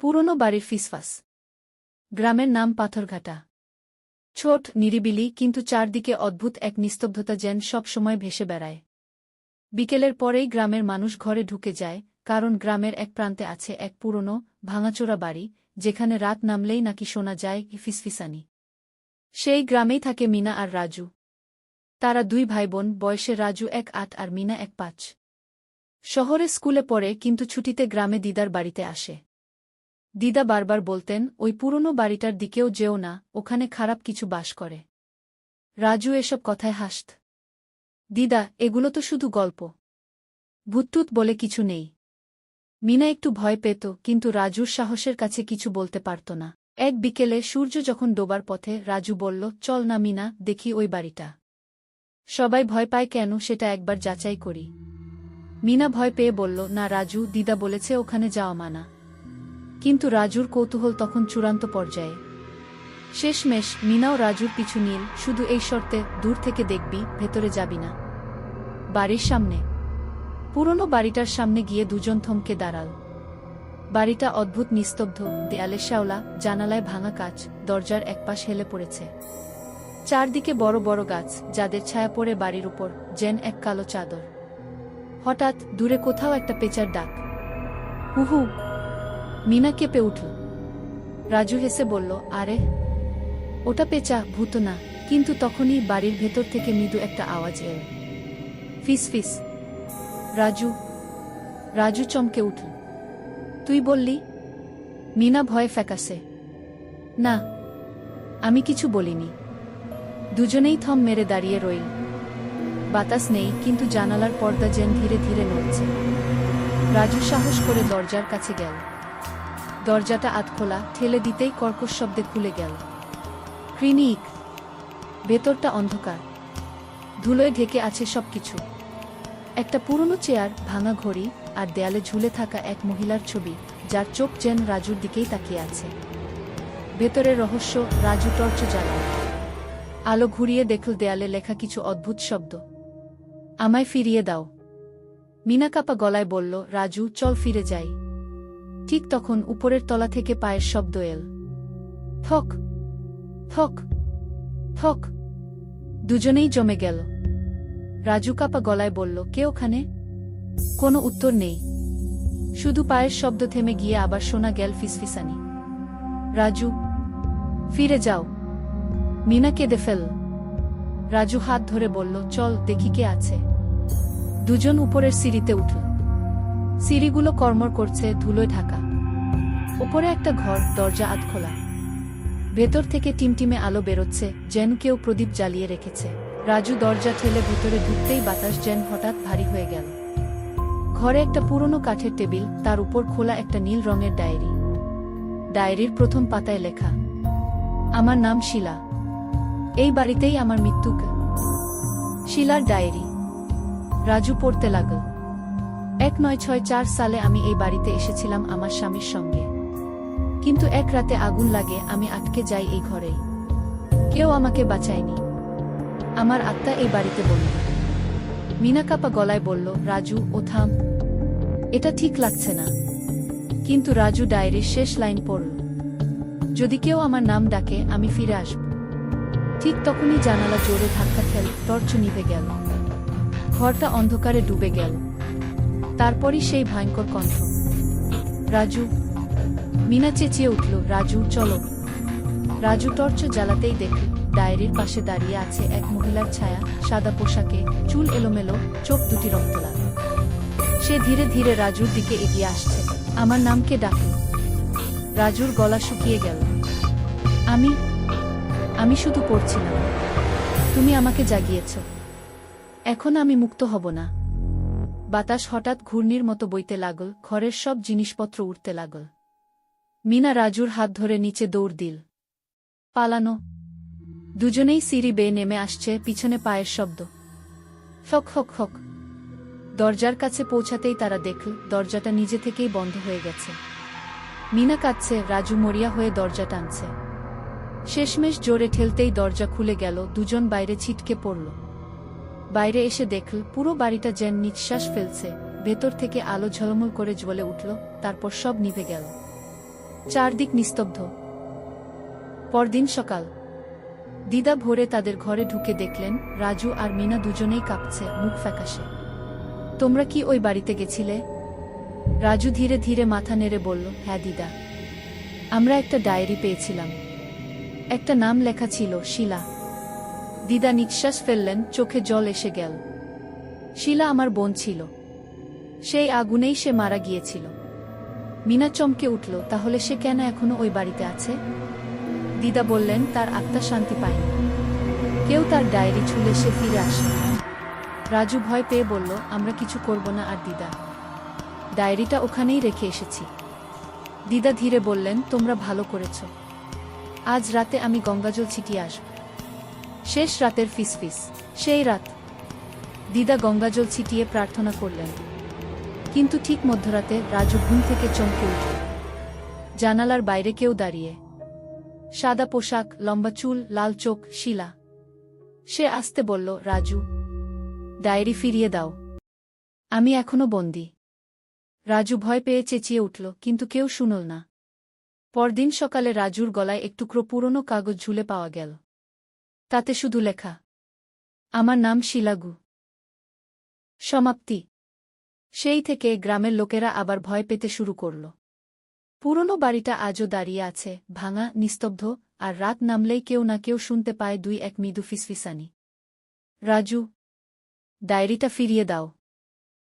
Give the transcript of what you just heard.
পুরনো বাড়ির ফিসফাস। গ্রামের নাম পাথরঘাটা। ছোট, নিরিবিলি, কিন্তু চারদিকে অদ্ভুত এক নিস্তব্ধতা যেন সবসময় ভেসে বেড়ায়। বিকেলের পরেই গ্রামের মানুষ ঘরে ঢুকে যায়, কারণ গ্রামের এক প্রান্তে আছে এক পুরনো, ভাঙাচোরা বাড়ি, যেখানে রাত নামলেই নাকি শোনা যায় ফিসফিসানি। সেই গ্রামেই থাকে মিনা আর রাজু। তারা দুই ভাই বোন বয়সে রাজু এক আট আর মিনা এক পাঁচ। শহরে স্কুলে পড়ে, কিন্তু ছুটিতে গ্রামে দিদার বাড়িতে আসে। দিদা বারবার বলতেন, ওই পুরনো বাড়িটার দিকেও যেও না, ওখানে খারাপ কিছু বাস করে রাজু এসব কথায় হাসত। দিদা, এগুলো তো শুধু গল্প। ভুতটুত বলে কিছু নেই। মিনা একটু ভয় পেত, কিন্তু রাজুর সাহসের কাছে কিছু বলতে পারত না। এক বিকেলে সূর্য যখন ডোবার পথে, রাজু বলল, চল না মিনা, দেখি ওই বাড়িটা। সবাই ভয় পায় কেন, সেটা একবার যাচাই করি মিনা ভয় পেয়ে বলল, না রাজু, দিদা বলেছে ওখানে যাওয়া মানা। কিন্তু রাজুর কৌতূহল তখন চূড়ান্ত পর্যায়ে। শেষমেশ মিনাও রাজুর পিছু নীল, শুধু এই শর্তে দূর থেকে দেখবি, ভেতরে যাবি না। বাড়ির সামনে। পুরনো বাড়িটার সামনে গিয়ে দুজন থমকে দাঁড়াল। বাড়িটা অদ্ভুত নিস্তব্ধ দেয়ালে শ্যাওলা, জানালায় ভাঙা কাচ, দরজার একপাশ হেলে পড়েছে। চারদিকে বড় বড় গাছ, যাদের ছায়া পড়ে বাড়ির উপর, যেন এক কালো চাদর। হঠাৎ দূরে কোথাও একটা পেঁচার ডাক। হুহু মিনা কেঁপে উঠল। রাজু হেসে বলল, আরে, ওটা পেঁচা, ভূত না। কিন্তু তখনই বাড়ির ভেতর থেকে মৃদু একটা আওয়াজ এল। ফিস ফিস। রাজু রাজু চমকে উঠল। তুই বললি? মিনা ভয়ে ফ্যাকাসে না, আমি কিছু বলিনি। দুজনেই থম মেরে দাঁড়িয়ে রইল। বাতাস নেই, কিন্তু জানালার পর্দা যেন ধীরে ধীরে নড়ছে। রাজু সাহস করে দরজার কাছে গেল। দরজাটা আধখোলা ঠেলে দিতেই কর্কশ শব্দে খুলে গেল। ক্রিনিক, ভেতরটা অন্ধকার। ধুলোয় ঢেকে আছে সবকিছু। একটা পুরনো চেয়ার, ভাঙা ঘড়ি আর দেয়ালে ঝুলে থাকা এক মহিলার ছবি, যার চোখ যেন রাজুর দিকেই তাকিয়ে আছে। ভেতরের রহস্য, রাজু টর্চ জ্বালায় আলো ঘুরিয়ে দেখল দেয়ালে লেখা কিছু অদ্ভুত শব্দ। আমায় ফিরিয়ে দাও। মিনাকাপা গলায় বলল, রাজু, চল ফিরে যাই। ঠিক তখন উপরের তলা থেকে পায়ের শব্দ এল। থক থক থক দুজনেই জমে গেল। রাজু কাপা গলায় বলল, কে ওখানে? কোনো উত্তর নেই। শুধু পায়ের শব্দ থেমে গিয়ে আবার শোনা গেল ফিসফিসানি। রাজু, ফিরে যাও। মিনা কেঁদে ফেল। রাজু হাত ধরে বলল, চল, দেখি কে আছে। দুজন উপরের সিঁড়িতে উঠল। সিঁড়িগুলো কর্মর করছে ধুলোয় ঢাকা। উপরে একটা ঘর, দরজা আধ খোলা। ভেতর থেকে টিমটিমে আলো বেরোচ্ছে, যেন কেউ প্রদীপ জ্বালিয়ে রেখেছে। রাজু দরজা ঠেলে ভেতরে ঢুকতেই বাতাস যেন হঠাৎ ভারী হয়ে গেল। ঘরে একটা পুরনো কাঠের টেবিল, তার উপর খোলা একটা নীল রঙের ডায়েরি। ডায়েরির প্রথম পাতায় লেখা, আমার নাম শিলা। এই বাড়িতেই আমার মৃত্যু শিলার ডায়েরি, রাজু পড়তে লাগল। এক নয় ছয় চার সালে আমি এই বাড়িতে এসেছিলাম আমার স্বামীর সঙ্গে। কিন্তু এক রাতে আগুন লাগে, আমি আটকে যাই এই ঘরেই। কেউ আমাকে বাঁচায়নি। আমার আত্মা এই বাড়িতে বলল। মিনাকাপা গলায় বলল, রাজু, ও থাম। এটা ঠিক লাগছে না। কিন্তু রাজু ডায়েরির শেষ লাইন পড়ল। যদি কেউ আমার নাম ডাকে, আমি ফিরে আসব। ঠিক তখনই জানালা জোরে ধাক্কা খেল, টর্চ নিভে গেল। ঘরটা অন্ধকারে ডুবে গেল। তারপরই সেই ভয়ঙ্কর কণ্ঠ। রাজু, মিনা চেঁচিয়ে উঠল, রাজু, চলো। রাজু টর্চ জ্বালাতেই দেখল, ডায়েরির পাশে দাঁড়িয়ে আছে এক মহিলার ছায়া, সাদা পোশাকে, চুল এলোমেলো, চোখ দুটি রক্তলাল। সে ধীরে ধীরে রাজুর দিকে এগিয়ে আসছে। আমার নামকে ডাকল রাজুর গলা শুকিয়ে গেল। আমি আমি শুধু পড়ছিলাম। তুমি আমাকে জাগিয়েছ। এখন আমি মুক্ত হব না। বাতাস হঠাৎ ঘূর্ণির মতো বইতে লাগল, ঘরের সব জিনিসপত্র উঠতে লাগল। মিনা রাজুর হাত ধরে নিচে দৌড় দিল। পালানো। দুজনেই সিঁড়ি বেয়ে নেমে আসছে পিছনে পায়ের শব্দ। ফক ফক ফক দরজার কাছে পৌঁছাতেই তারা দেখল, দরজাটা নিজে থেকেই বন্ধ হয়ে গেছে। মিনা কাঁদছে, রাজু মরিয়া হয়ে দরজা টানছে। শেষমেশ জোরে ঠেলতেই দরজা খুলে গেল, দুজন বাইরে ছিটকে পড়ল। বাইরে এসে দেখল পুরো বাড়িটা যেন নিঃশ্বাস ফেলছে। ভেতর থেকে আলো ঝলমল করে জ্বলে উঠল, তারপর সব নিভে গেল। চারদিক নিস্তব্ধ। পরদিন সকাল। দিদা ভোরে তাদের ঘরে ঢুকে দেখলেন, রাজু আর মিনা দুজনেই কাঁপছে, মুখ ফ্যাকাশে। তোমরা কি ওই বাড়িতে গেছিলে? রাজু ধীরে ধীরে মাথা নেড়ে বলল হ্যাঁ দিদা। আমরা একটা ডায়েরি পেয়েছিলাম। একটা নাম লেখা ছিল, শিলা। দিদা নিঃশ্বাস ফেললেন, চোখে জল এসে গেল। শিলা আমার বোন ছিল। সেই আগুনেই সে মারা গিয়েছিল। মিনা চমকে উঠল, তাহলে সে কেন এখনও ওই বাড়িতে আছে? দিদা বললেন, তার আত্মা শান্তি পায়নি। কেউ তার ডায়েরি ছুলে সে ফিরে আসে রাজু ভয় পেয়ে বলল, আমরা কিছু করব না আর দিদা। ডায়েরিটা ওখানেই রেখে এসেছি। দিদা ধীরে বললেন, তোমরা ভালো করেছ। আজ রাতে আমি গঙ্গাজল ছিটিয়ে আসব। শেষ রাতের ফিসফিস। সেই রাত, দিদা গঙ্গাজল ছিটিয়ে প্রার্থনা করলেন। কিন্তু ঠিক মধ্যরাতে রাজু ঘুম থেকে চমকে উঠল। জানালার বাইরে কেউ দাঁড়িয়ে। সাদা পোশাক, লম্বা চুল, লাল চোখ, শিলা। সে আসতে বলল, রাজু, ডায়েরি ফিরিয়ে দাও। আমি এখনও বন্দি। রাজু ভয় পেয়ে চেঁচিয়ে উঠল, কিন্তু কেউ শুনল না। পরদিন সকালে রাজুর গলায় একটুকরো পুরনো কাগজ ঝুলে পাওয়া গেল। তাতে শুধু লেখা। আমার নাম শিলাগু। সমাপ্তি। সেই থেকে গ্রামের লোকেরা আবার ভয় পেতে শুরু করল। পুরনো বাড়িটা আজও দাঁড়িয়ে আছে, ভাঙা, নিস্তব্ধ, আর রাত নামলেই কেউ না কেউ শুনতে পায় দুই এক মৃদু ফিসফিসানি। রাজু, ডায়েরিটা ফিরিয়ে দাও।